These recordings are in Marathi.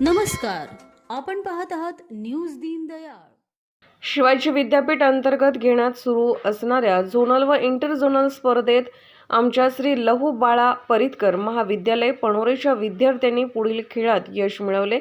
नमस्कार. आपण पाहत आहात न्यूज दीनदयाळ शिवाजी विद्यापीठ अंतर्गत घेण्यात सुरू असणाऱ्या झोनल व इंटर झोनल स्पर्धेत आमच्या श्री लहू बाळा परितकर महाविद्यालय पणोरेच्या विद्यार्थ्यांनी पुढील खेळात यश मिळवले.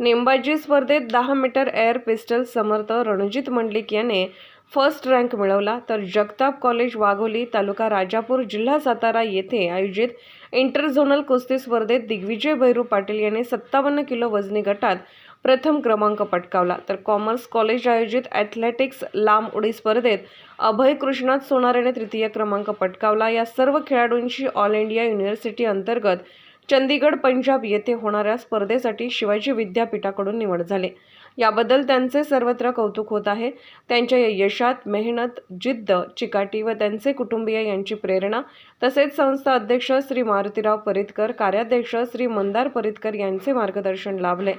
नेमबाजी स्पर्धेत दहा metre air pistol Samarth Ranjit Mandlik याने फर्स्ट रँक मिळवला. तर जगताप कॉलेज वाघोली तालुका राजापूर जिल्हा सातारा येथे आयोजित इंटरझोनल कुस्ती स्पर्धेत दिग्विजय भैरू पाटील यांनी सत्तावन्न किलो वजनी गटात प्रथम क्रमांक पटकावला. तर कॉमर्स कॉलेज आयोजित ॲथलेटिक्स लांब उडी स्पर्धेत अभय कृष्णात सोनारेने तृतीय क्रमांक पटकावला. या सर्व खेळाडूंची ऑल इंडिया युनिव्हर्सिटी अंतर्गत चंदीगड पंजाब येथे होणाऱ्या स्पर्धेसाठी शिवाजी विद्यापीठाकडून निवड झाले. याबद्दल त्यांचे सर्वत्र कौतुक होत आहे. त्यांच्या या यशात मेहनत जिद्द चिकाटी व त्यांचे कुटुंबीय यांची प्रेरणा तसेच संस्था अध्यक्ष श्री मारुतीराव परितकर कार्याध्यक्ष श्री मंदार परितकर यांचे मार्गदर्शन लाभले.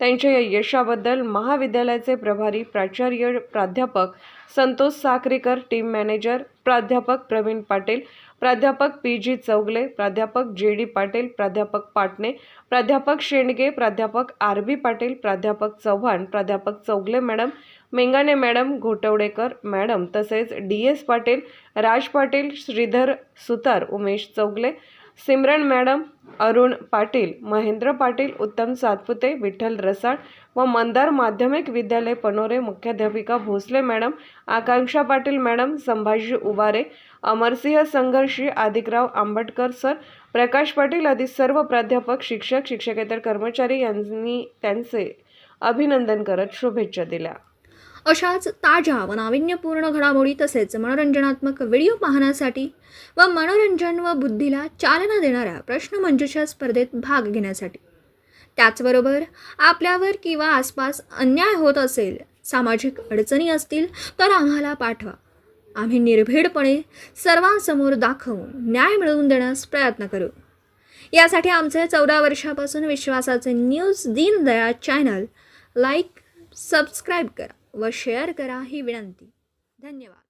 त्यांच्या या यशाबद्दल महाविद्यालयाचे प्रभारी प्राचार्य प्राध्यापक संतोष साखरेकर टीम मॅनेजर प्राध्यापक प्रवीण पाटील प्राध्यापक पी जी चौगले प्राध्यापक जे डी पाटील प्राध्यापक पाटणे प्राध्यापक शेंडगे प्राध्यापक आर बी पाटील प्राध्यापक चव्हाण प्राध्यापक Chougale madam Mengane madam Ghotavdekar madam तसेच D S Patil Raj Patil Shridhar Sutar Umesh Chougale Simran madam Arun Patil Mahendra Patil Uttam Satpute Vitthal रसाळ व मंदार माध्यमिक विद्यालय पनोरे मुख्याध्यापिका Bhosale madam Akanksha Patil madam Sambhaji Ubare Amarsinh Sangharshi Adikrao Ambatkar sir Prakash Patil आदी सर्व प्राध्यापक शिक्षक शिक्षकेतर कर्मचारी यांनी त्यांचे अभिनंदन करत शुभेच्छा दिल्या. अशाच ताज्या व नाविन्यपूर्ण घडामोडी तसेच मनोरंजनात्मक व्हिडिओ पाहण्यासाठी व मनोरंजन व बुद्धीला चालना देणाऱ्या प्रश्नमंजुषा स्पर्धेत भाग घेण्यासाठी. त्याचबरोबर आपल्यावर किंवा आसपास अन्याय होत असेल सामाजिक अडचणी असतील तर आम्हाला पाठवा. आम्ही निर्भीडपणे सर्वांसमोर दाखवून न्याय मिळवून देण्यास प्रयत्न करू. यासाठी आमचे चौदा वर्षापासून विश्वासाचे news Deendayal channel like subscribe करा. व शेअर करा ही विनंती. धन्यवाद.